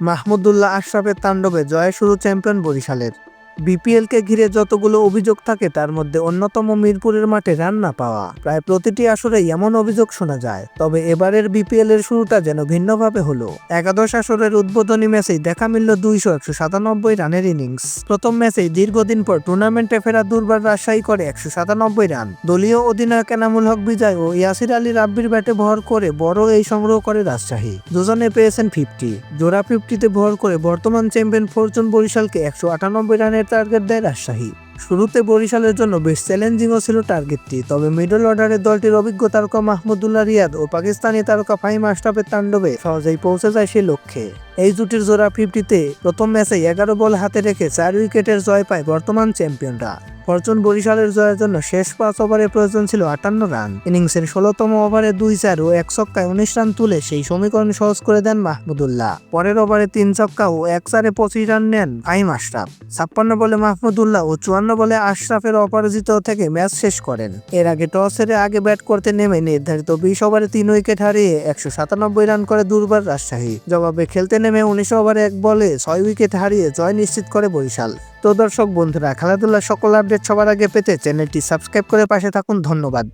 মাহমুদুল্লাহ আশরাফের তাণ্ডবে জয়ের শুরু চ্যাম্পিয়ন বরিশালের। বিপিএলকে ঘিরে যতগুলো অভিযোগ থাকে, তার মধ্যে অন্যতম মিরপুরের মাঠে রান না পাওয়া। প্রায় প্রতিটি আসরে এমন অভিযোগ শোনা যায়, তবে এবারের বিপিএল এর শুরুটা যেন ভিন্নভাবে হলো। একাদশ আসরের উদ্বোধনী ম্যাচেই দেখা মিলল দুইশো একশো সাতানব্বই রানের ইনিংস। প্রথম ম্যাচেই দীর্ঘদিন পর টুর্নামেন্টে ফেরা দুর্বার রাজশাহী করে একশো সাতানব্বই রান। দলীয় অধিনায়ক এনামুল হক বিজয় ও ইয়াসির আলী রাব্বির ব্যাটে ভর করে বড় এই সংগ্রহ করে রাজশাহী। দুজনে পেয়েছেন ফিফটি। জোড়া ফিফটিতে ভর করে বর্তমান চ্যাম্পিয়ন ফরচুন বরিশালকে একশো আটানব্বই রানের টার্গেট দেয় রাজশাহী। শুরুতে বরিশালের জন্য বেশ চ্যালেঞ্জিংও ছিল টার্গেটটি তবে মিডল অর্ডারের দলটির অভিজ্ঞ তারকা মাহমুদুল্লাহ রিয়াদ ও পাকিস্তানি তারকা ফাহিম আশরাফের তাণ্ডবে সহজেই পৌঁছে যায় সেই লক্ষ্যে। এই জুটির জোড়া ফিফটিতে প্রথম ম্যাচে এগারো বল হাতে রেখে চার উইকেটের জয় পায় বর্তমান চ্যাম্পিয়নরা। ফরচুন বরিশালের জয়ের জন্য শেষ পাঁচ ওভারে প্রয়োজন ছিল আটান্ন রান। ইনিংসের ষোলোতম ওভারে দুই চার ও এক ছক্কায় উনিশ রান তুলে সেই সমীকরণ সহজ করে দেন মাহমুদুল্লাহ পরের ওভারে তিন ছক্কা ও এক চারে পঁচিশ রান নেন আইম আশরাফ। ছাপ্পান্ন বলে মাহমুদুল্লাহ ও চুয়ান্ন বলে আশরাফের অপরাজিত থেকে ম্যাচ শেষ করেন। এর আগে টস হেরে আগে ব্যাট করতে নেমে নির্ধারিত বিশ ওভারে তিন উইকেট হারিয়ে একশো সাতানব্বই রান করে দুর্বার রাজশাহী। জবাবে খেলতে নেমে উনিশ ওভারে এক বলে ছয় উইকেট হারিয়ে জয় নিশ্চিত করে বরিশাল। তো দর্শক বন্ধুরা, খেলাধুলার সকল আপডেট সবার আগে পেতে চ্যানেলটি সাবস্ক্রাইব করে পাশে থাকুন। ধন্যবাদ।